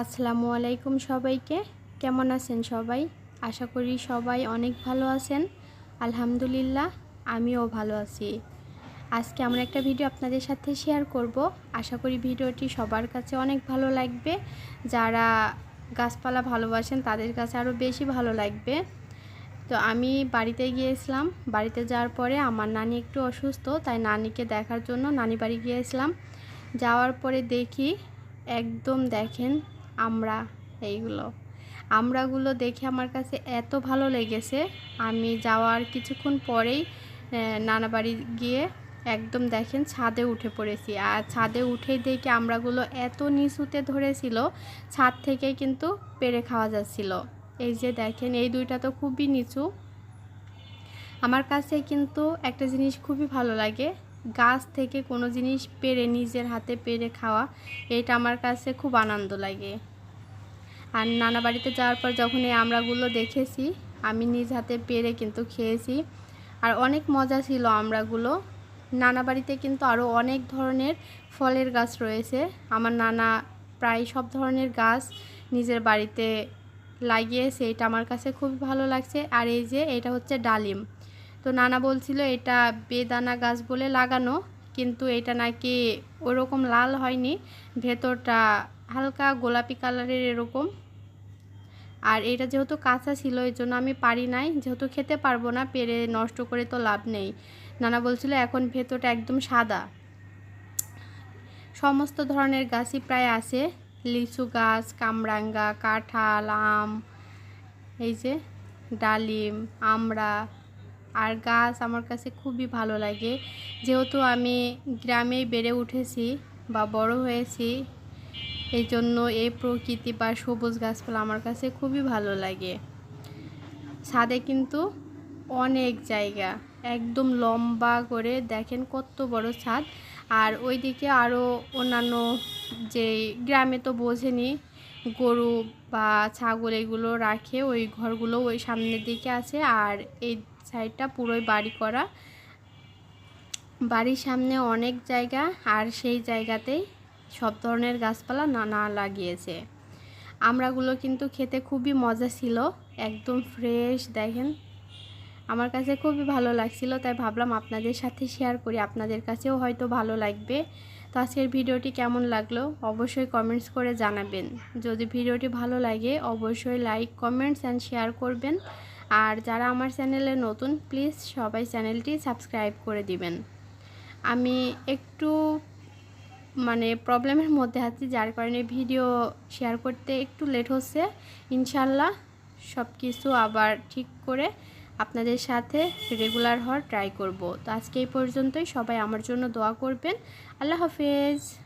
আসসালামু আলাইকুম সবাইকে। কেমন আছেন সবাই? আশা করি সবাই অনেক ভালো আছেন। আলহামদুলিল্লাহ, আমিও ভালো আছি। আজকে আমরা একটা ভিডিও আপনাদের সাথে শেয়ার করব। আশা করি ভিডিওটি সবার কাছে অনেক ভালো লাগবে। যারা গাছপালা ভালোবাসেন, তাদের কাছে আরও বেশি ভালো লাগবে। তো আমি বাড়িতে গিয়েছিলাম। বাড়িতে যাওয়ার পরে আমার নানি একটু অসুস্থ, তাই নানিকে দেখার জন্য নানি বাড়ি গিয়েছিলাম। যাওয়ার পরে দেখি, একদম দেখেন আমরা, এইগুলো। আমরাগুলো দেখে আমার কাছে এত ভালো লেগেছে, আমি যাওয়ার কিছুক্ষণ পরেই নানা বাড়ি গিয়ে একদম দেখেন ছাদে উঠে পড়েছি। আর ছাদে উঠে দেখি আমরাগুলো এত নিচুতে ধরেছিল, ছাদ থেকে কিন্তু পেরে খাওয়া যাচ্ছিল। এই যে দেখেন, এই দুইটা তো খুবই নিচু। আমার কাছে কিন্তু একটা জিনিস খুবই ভালো লাগে গাছ থেকে কোনো জিনিস পেরে নিজের হাতে পেরে খাওয়া, এটা আমার কাছে খুব আনন্দ লাগে। আর নানা বাড়িতে যাওয়ার পর যখন এই আমড়াগুলো দেখেছি, আমি নিজ হাতে পেরে কিন্তু খেয়েছি। আর অনেক মজা ছিল আমড়াগুলো। নানা বাড়িতে কিন্তু আরও অনেক ধরনের ফলের গাছ রয়েছে। আমার নানা প্রায় সব ধরনের গাছ নিজের বাড়িতে লাগিয়েছে, এটা আমার কাছে খুব ভালো লাগছে। আর এই যে, এটা হচ্ছে ডালিম। তো নানা বলছিল এটা বেদানা গাছ বলে লাগানো, কিন্তু এটা নাকি ওরকম লাল হয়নি, ভেতরটা হালকা গোলাপি কালারের এরকম। আর এটা যেহেতু কাঁচা ছিল এই জন্য আমি পারি নাই, যেহেতু খেতে পারব না, পেরে নষ্ট করে তো লাভ নেই। নানা বলছিল এখন ভেতরটা একদম সাদা। সমস্ত ধরনের গাছই প্রায় আছে, লিচু গাছ, কামরাঙ্গা, কাঁঠাল, আম, এই যে ডালিম, আমড়া আর গাছ আমার কাছে খুবই ভালো লাগে। যেহেতু আমি গ্রামেই বেড়ে উঠেছি বা বড় হয়েছি এই জন্য এই প্রকৃতি বা সবুজ গাছপালা আমার কাছে খুবই ভালো লাগে। ছাদে কিন্তু অনেক জায়গা, একদম লম্বা করে দেখেন কত বড় ছাদ। আর ওইদিকে আরও অন্যান্য যে গ্রামে তো বোঝেনি গরু বা ছাগল এগুলো রাখে, ওই ঘরগুলো ওই সামনের দিকে আছে আর এই সাইডটা পুরোই বাড়ি করা। বাড়ির সামনে অনেক জায়গা আর সেই জায়গাতেই সব ধরনের গাছপালা নানা লাগিয়েছে। আমরাগুলো কিন্তু খেতে খুবই মজা ছিল, একদম ফ্রেশ, দেখেন। আমার কাছে খুবই ভালো লাগছিল, তাই ভাবলাম আপনাদের সাথে শেয়ার করি, আপনাদের কাছেও হয়তো ভালো লাগবে। তো আজকের ভিডিওটি কেমন লাগল অবশ্যই কমেন্টস করে জানাবেন। যদি ভিডিওটি ভালো লাগে, অবশ্যই লাইক কমেন্টস অ্যান্ড শেয়ার করবেন। আর যারা আমার চ্যানেলে নতুন প্লিজ সবাই চ্যানেলটি সাবস্ক্রাইব করে দিবেন। আমি একটু মানে প্রবলেমের মধ্যে আছি, যার কারণে ভিডিও শেয়ার করতে একটু লেট হচ্ছে। ইনশাল্লাহ সব কিছু আবার ঠিক করে আপনাদের সাথে রেগুলার হওয়ার ট্রাই করব। তো আজকে এই পর্যন্তই। সবাই আমার জন্য দোয়া করবেন। আল্লাহ হাফেজ।